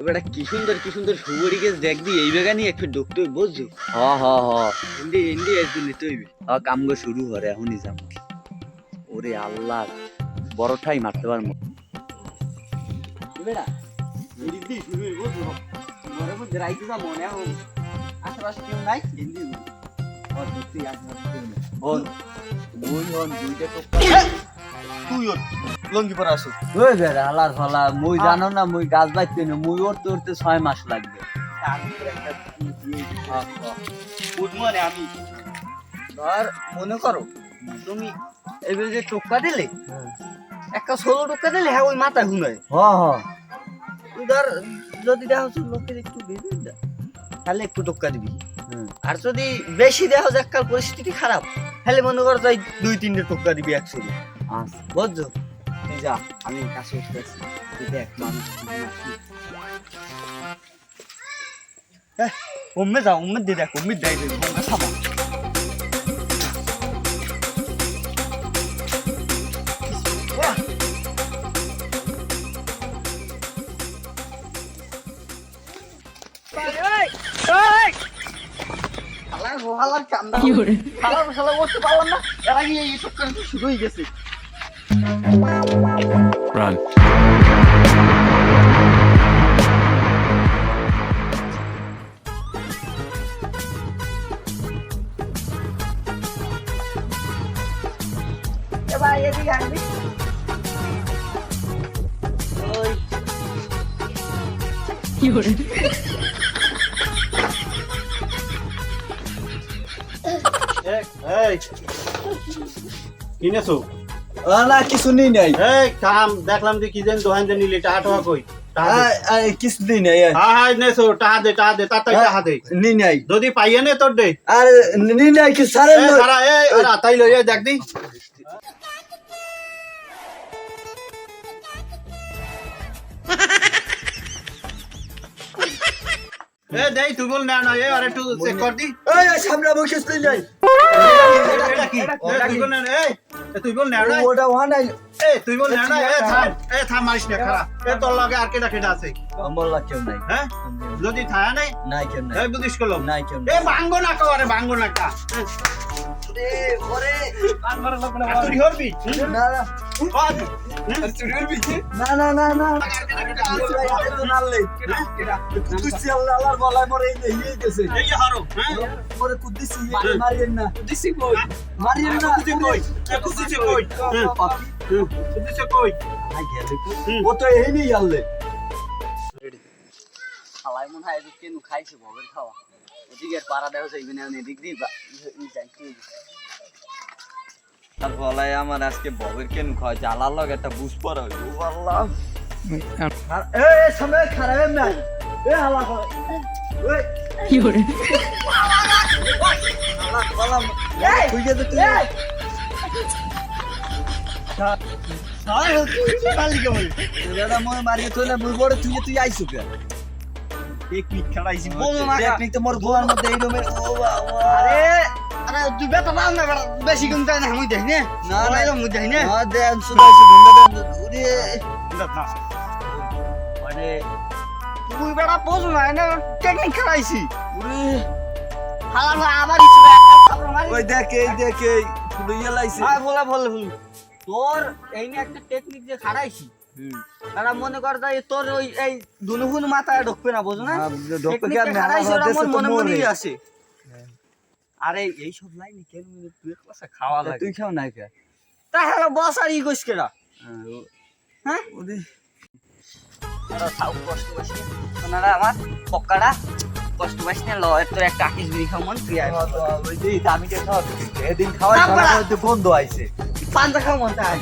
বেটা কি সুন্দর কি সুন্দর সুবরি গেছ দেখ দি এই বেগানি একটু ডুকতে বুঝছ? হ হ হ। হিন্দি হিন্দি একদিন নিতে হইবে। হ কামগো শুরু হরে এখনই যাম ওরে আল্লাহ বড়টাই মারতে পারব। বেটা এদিক শুরু হইব বুঝছ? মনে মধ্যে রাইতে যা মনে এখন আশেপাশে কেউ নাই? হিন্দি আর ডুকতে আশেপাশে কেউ নাই। হন মুই হন দুইটা তো তুই লঙ্গি পরে আসো ওই বেড়া হালার ফালা মুই জানো না মুই গাছ বাইতে না মুই উঠতে উঠতে ছয় মাস লাগবে। গুড আমি। ধর মনে করো তুমি এবার যে টোকা দিলে একটা ষোলো টোকা দিলে হ্যাঁ ওই মাথায় হুনায় হ হ। তুই ধর যদি দেখা হচ্ছে লোকের একটু বেশি তাহলে একটু টোকা দিবি। আর যদি বেশি দেখা যায় এককাল পরিস্থিতি খারাপ তাহলে মনে করো তাই দুই তিনটে টোকা দিবি একসঙ্গে আচ্ছা। বুঝছ? তুই যা আমি কাছে উঠতেছি তুই দেখ মানুষ কি না কি। উম্মে যা উম্মে দিয়ে দেখ উম্মে দেয় দেবে উম্মে খাবা শুরু হয়ে গেছে। Run. Cho ba đi hành đi. Ôi. Yêu đấy. Hey, hey. Ini su. না কিছু নেই নাই। এই কাম দেখলাম যে কি যেন দোহান যে নিলি টাকা টাকা কই? কিছু হ্যাঁ হ্যাঁ নেছো টাকা দে টাকা দে তাড়াতাড়ি টাকা দে। নি নাই। যদি পাইয়ে নে তোর দে। আর নি। নাই কি সারে তাই লই দেখ দি। এ দেই তুই বল না না এ আরে একটু চেক কর দি। এই সামনে বসে তুই নাই এটা কি? এ, তুই বল না এই। তুই বল না না ওটা ওয়া নাই এ তুই বল না না এ থাম। এ থাম মারিস না খারাপ এ তোর লগে আর কেডা কেডা আছে? আমার লাগ কেউ নাই। হ্যাঁ? যদি থায়া নাই? নাই কেউ নাই। বুঝিস করলাম নাই কেউ এ ভাঙ্গো না কারে ভাঙ্গো না কা। ওরে। তুই হরবি? না না। না না না না। কুদ্দুসি আল্লাহ আল্লাহর গলায় মরে এই এই গেছে এই যে হারো হ্যাঁ? মরে কুদ্দুসি মারিয়েন না। দিছি কই? মারিয়েন না। কুদিছে কই? এ কই? কুদিছে কই? ও তো এই নেই আল্লে। খালাই মনে হয় এদিক কেন খাইছে ভবের খাওয়া। ওদিকে পাড়া দেওয়া যাইবে না এদিক দিয়ে। তার বলাই আমার আজকে ববের কেন খাওয়া জ্বালার লগে একটা বুঝ পড়া হইল এ খারাপ নাই এ হালা হালা তুই যে তুই তুই না মুই বড় তুই তুই আইছো কে টেকনিক খেলাইছি টেকনিক তো মোর গোয়ার মধ্যে এই রুমে ও আরে আরে তুই বেটা বাল না বেটা বেশি কিন্তু তাই না মুই দেখ নে। না, না। না দেখ নে। না দেন সুদাইছি ধন্দা দেন ওরে মানে তুই বেটা বোঝো না এনে টেকনিক খেলাইছি। ওরে হালা আমার ইচ্ছে ওই দেখ এই দেখ এই শুধু ইয়ে লাইছে। আয় বলে বলে তোর এই নিয়ে একটা টেকনিক যে খাড়াইছি তারা মনে কর যে তোর ওই এই দুনুহুন মাথায় ঢুকবে না বোঝো না? ঢুকবে তো মনে মরে। আরে এই সব লাইনে কেন তুই কথা খাওয়া লাগে। তুই খাও না কে তা হ্যালো বস আর ই কইস কেডা? হ্যাঁ ওরে তোরা কষ্ট না? সোনারা আমার পক্কাটা কষ্ট পাস না? লয়ের তোর একটা আকিস বিড়ি খাও মন তুই আয়। ওই যে দামি কে খাওয়া এদিন বলা। বন্ধ আইছে। পান্তা খাও মন তাই